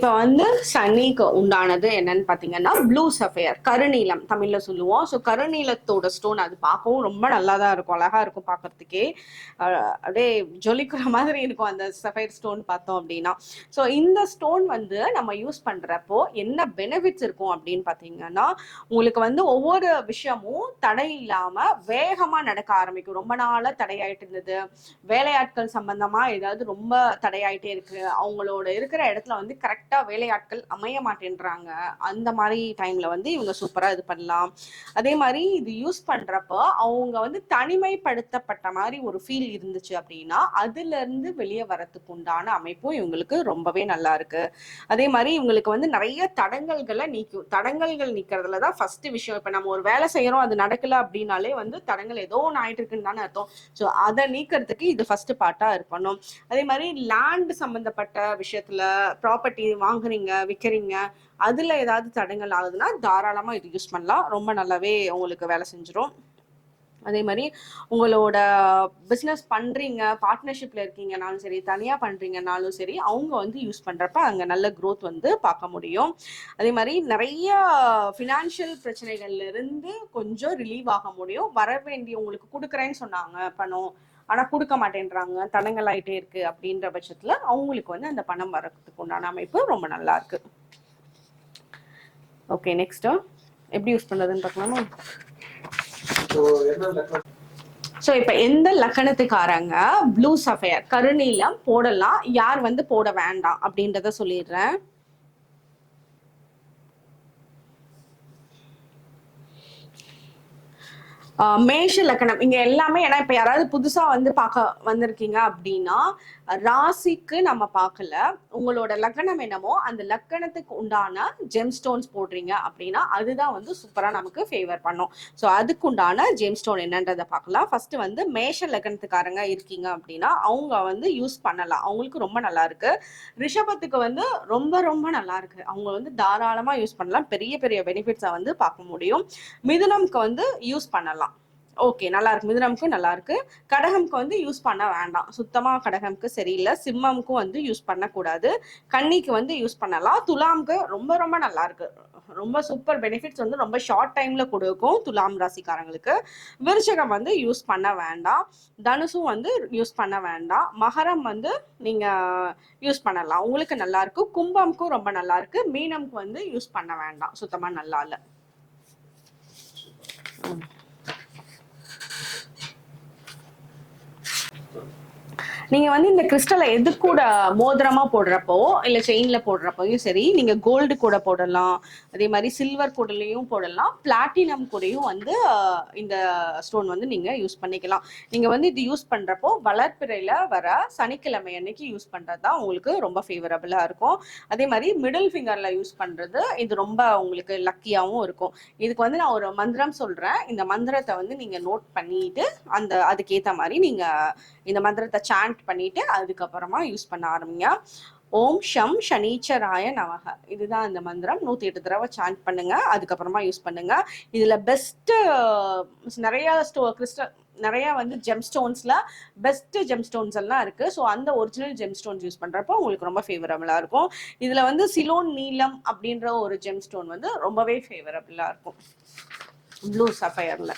இப்போ வந்து சனிக்கு உண்டானது என்னன்னு பார்த்தீங்கன்னா ப்ளூ சஃபயர் கருநீலம் தமிழ்ல சொல்லுவோம். ஸோ கருநீலத்தோட ஸ்டோன் அது பார்க்கவும் ரொம்ப நல்லா தான் இருக்கும். அழகா இருக்கும் பார்க்கறதுக்கே. அப்படியே ஜொலிக்கிற மாதிரி இருக்கும் அந்த சஃபயர் ஸ்டோன் பார்த்தோம் அப்படின்னா. ஸோ இந்த ஸ்டோன் வந்து நம்ம யூஸ் பண்றப்போ என்ன பெனிஃபிட்ஸ் இருக்கும் அப்படின்னு பார்த்தீங்கன்னா உங்களுக்கு வந்து ஒவ்வொரு விஷயமும் தடை இல்லாம வேகமா நடக்க ஆரம்பிக்கும். ரொம்ப நாளா தடையாயிட்டு இருந்தது. வேலையாட்கள் சம்பந்தமா ஏதாவது ரொம்ப தடையாயிட்டே இருக்கு. அவங்களோட இருக்கிற இடத்துல வந்து கரெக்ட் வேலையாட்கள் அமைய மாட்டேன்றாங்க. அந்த மாதிரி டைம்ல வந்து இவங்க சூப்பரா இது பண்ணலாம். அதே மாதிரி இது யூஸ் பண்றப்ப அவங்க வந்து தனிமைப்படுத்தப்பட்ட மாதிரி ஒரு ஃபீல் இருந்துச்சு அப்படின்னா அதுல இருந்து வெளியே வரத்துக்கு உண்டான அமைப்பும் இவங்களுக்கு ரொம்பவே நல்லா இருக்கு. அதே மாதிரி இவங்களுக்கு வந்து நிறைய தடங்கல்களை நீக்கும் தடங்கல்கள் நீக்கிறதுல தான் ஃபர்ஸ்ட் விஷயம். இப்ப நம்ம ஒரு வேலை செய்யறோம் அது நடக்கல அப்படின்னாலே வந்து தடங்கள் ஏதோ ஒன்று ஆயிட்டு இருக்குன்னு தானே அர்த்தம். ஸோ அதை நீக்கிறதுக்கு இது ஃபர்ஸ்ட் பார்ட்டா இருக்கணும். அதே மாதிரி லேண்ட் சம்பந்தப்பட்ட விஷயத்துல ப்ராப்பர்ட்டி வாங்குறீங்க விற்கிறீங்க அதுல ஏதாவது தடங்கள் ஆகுதுன்னா தாராளமா இது யூஸ் பண்ணலாம். ரொம்ப நல்லாவே உங்களுக்கு வேலை செஞ்சிடும் அதே மாதிரி உங்களோட பிஸ்னஸ் பண்றீங்க பார்ட்னர்ஷிப்ல இருக்கீங்கனாலும் சரி தனியா பண்றீங்கனாலும் சரி அவங்க வந்து யூஸ் பண்றப்ப அங்க நல்ல க்ரோத் வந்து பார்க்க முடியும். அதே மாதிரி நிறைய ஃபினான்ஷியல் பிரச்சனைகள்ல இருந்து கொஞ்சம் ரிலீவ் ஆக முடியும். வர வேண்டிய உங்களுக்கு கொடுக்குறேன்னு சொன்னாங்க பணம் ஆனா கொடுக்க மாட்டேன்றாங்க. தடங்கள் ஆயிட்டே இருக்கு அப்படின்ற பட்சத்துல அவங்களுக்கு வந்து அந்த பணம் வரதுக்கு உண்டான அமைப்பு ரொம்ப நல்லா இருக்கு. ஓகே நெக்ஸ்ட் எப்படி யூஸ் பண்றதுன்னு பார்க்கலாமா? ஸோ இப்போ எந்த லக்கணத்துக்காரங்க ப்ளூ சஃபயர் கருநீலம் போடலாம் யார் வந்து போட வேண்டாம் அப்படின்றத சொல்லிடுறேன். மேஷ லக்கணம். இங்க எல்லாமே ஏன்னா இப்ப யாராவது புதுசா வந்து பார்க்க வந்திருக்கீங்க அப்படின்னா ராசிக்கு நம்ம பார்க்கல. உங்களோட லக்கணம் என்னமோ அந்த லக்கணத்துக்கு உண்டான ஜெம் ஸ்டோன்ஸ் போடுறீங்க அப்படின்னா அதுதான் வந்து சூப்பரா நமக்கு ஃபேவர் பண்ணும். ஸோ அதுக்கு உண்டான ஜெம் ஸ்டோன் என்னன்றதை பார்க்கலாம். ஃபர்ஸ்ட் வந்து மேஷ லக்கணத்துக்காரங்க இருக்கீங்க அப்படின்னா அவங்க வந்து யூஸ் பண்ணலாம். அவங்களுக்கு ரொம்ப நல்லா இருக்கு. ரிஷபத்துக்கு வந்து ரொம்ப ரொம்ப நல்லா இருக்கு. அவங்க வந்து தாராளமா யூஸ் பண்ணலாம். பெரிய பெரிய பெனிஃபிட்ஸை வந்து பார்க்க முடியும். மிதுனம்க்கு வந்து யூஸ் பண்ணலாம். ஓகே நல்லா இருக்கு மிதுனமுக்கும் நல்லா இருக்கு கடகம்க்கு வந்து யூஸ் பண்ண வேண்டாம். சுத்தமா கடகம்க்கு சரியில்லை. சிம்மம்க்கும் வந்து யூஸ் பண்ணக்கூடாது. கன்னிக்கு வந்து யூஸ் பண்ணலாம். துலாம்க்கு ரொம்ப ரொம்ப நல்லா இருக்கு ரொம்ப சூப்பர் பெனிஃபிட்ஸ் வந்து ரொம்ப ஷார்ட் டைம்ல கொடுக்கும் துலாம் ராசிக்காரங்களுக்கு. விருச்சகம் வந்து யூஸ் பண்ண வேண்டாம். தனுசும் வந்து யூஸ் பண்ண வேண்டாம். மகரம் வந்து நீங்க யூஸ் பண்ணலாம். உங்களுக்கு நல்லா இருக்கு கும்பம்க்கும் ரொம்ப நல்லா இருக்கு மீனம்க்கு வந்து யூஸ் பண்ண வேண்டாம். சுத்தமா நல்லா இல்லை. நீங்க வந்து இந்த கிறிஸ்டலை எது கூட மோதிரமா போடுறப்போ இல்ல செயின்ல போடுறப்போயும் சரி நீங்க கோல்டு கூட போடலாம். அதே மாதிரி சில்வர் கூடலையும் போடலாம். பிளாட்டினம் கூடயும் வந்து இந்த ஸ்டோன் வந்து நீங்க யூஸ் பண்ணிக்கலாம். நீங்க வந்து இது யூஸ் பண்றப்போ வளர்ப்பிறையில வர சனிக்கிழமை அன்னைக்கு யூஸ் பண்றது தான் உங்களுக்கு ரொம்ப ஃபேவரபிளா இருக்கும். அதே மாதிரி மிடில் ஃபிங்கர்ல யூஸ் பண்றது இது ரொம்ப உங்களுக்கு லக்கியாகவும் இருக்கும். இதுக்கு வந்து நான் ஒரு மந்திரம் சொல்றேன். இந்த மந்திரத்தை வந்து நீங்க நோட் பண்ணிட்டு அந்த அதுக்கேற்ற மாதிரி நீங்க இந்த மந்திரத்தை சாண்ட் பண்ணிட்டு அதுக்கப்புறமா யூஸ் பண்ண ஆரம்பிங்க. ஓம் ஷம் சனீச்சராய நமக. இதுதான் இந்த மந்திரம். நூத்தி எட்டு தடவை சாண்ட் பண்ணுங்க. அதுக்கப்புறமா யூஸ் பண்ணுங்க. இதுல பெஸ்ட் நிறைய ஸ்டோ கிறிஸ்டல் நிறைய வந்து ஜெம் ஸ்டோன்ஸ்ல பெஸ்ட் ஜெம் ஸ்டோன்ஸ் எல்லாம் இருக்கு. ஸோ அந்த ஒரிஜினல் ஜெம் ஸ்டோன்ஸ் யூஸ் பண்றப்போ உங்களுக்கு ரொம்ப ஃபேவரபிளா இருக்கும். இதுல வந்து சிலோன் நீலம் அப்படின்ற ஒரு ஜெம் ஸ்டோன் வந்து ரொம்பவே ஃபேவரபிளா இருக்கும். ப்ளூ சஃபயர்ல